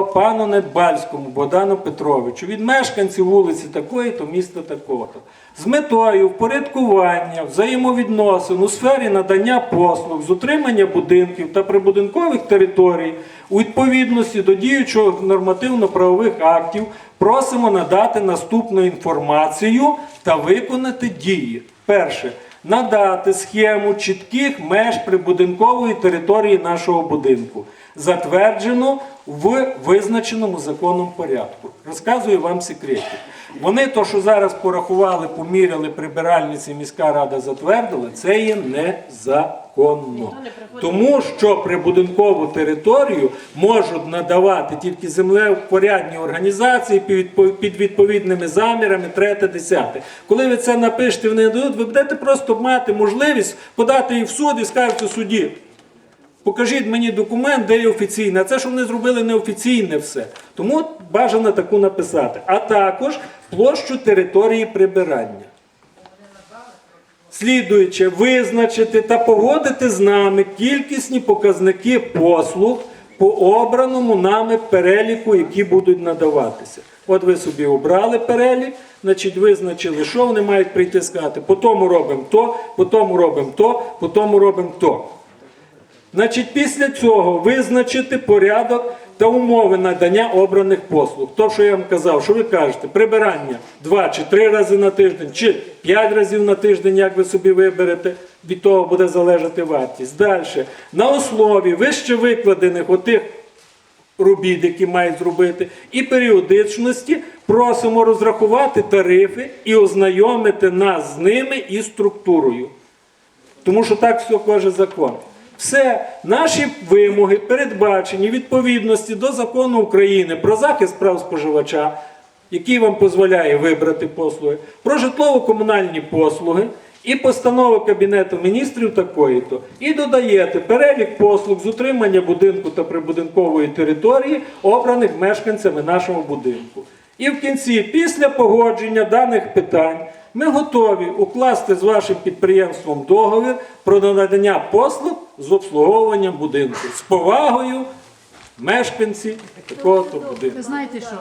Пану Недбальському Богдану Петровичу від мешканців вулиці такої, то міста такого-то з метою впорядкування взаємовідносин у сфері надання послуг з утримання будинків та прибудинкових територій у відповідності до діючого нормативно-правових актів просимо надати наступну інформацію та виконати дії. Перше. Надати схему чітких меж прибудинкової території нашого будинку, затверджену в визначеному законом порядку. Розказую вам секрети. Вони то, що зараз порахували, поміряли прибиральниці, міська рада затвердила, це є незаконно. Тому що прибудинкову територію можуть надавати тільки землевпорядні організації під відпо- під відповідними замірами, третє, десяте. Коли ви це напишете, вони не дадуть, ви будете просто мати можливість подати її в суд і скажете судді. Покажіть мені документ, де є офіційне. А це, що вони зробили неофіційне все. Тому бажано таку написати. А також площу території прибирання. Слідуюче, визначити та погодити з нами кількісні показники послуг по обраному нами переліку, які будуть надаватися. От ви собі обрали перелік, значить визначили, що вони мають прийти сказати. По тому робимо то, по тому робимо то, по тому робимо то. Значить, після цього визначити порядок та умови надання обраних послуг. То, що я вам казав, що ви кажете, прибирання два чи три рази на тиждень, чи п'ять разів на тиждень, як ви собі виберете, від того буде залежати вартість. Далі, на основі вище викладених отих робіт, які мають зробити, і періодичності просимо розрахувати тарифи і ознайомити нас з ними і структурою. Тому що так все каже закон. Все, наші вимоги передбачені відповідності до закону України про захист прав споживача, який вам дозволяє вибрати послуги, про житлово-комунальні послуги і постанови Кабінету міністрів такої-то. І додаєте перелік послуг з утримання будинку та прибудинкової території, обраних мешканцями нашого будинку. І в кінці, після погодження даних питань, ми готові укласти з вашим підприємством договір про надання послуг з обслуговуванням будинку з повагою мешканці такого-то будинку. Ви знаєте що?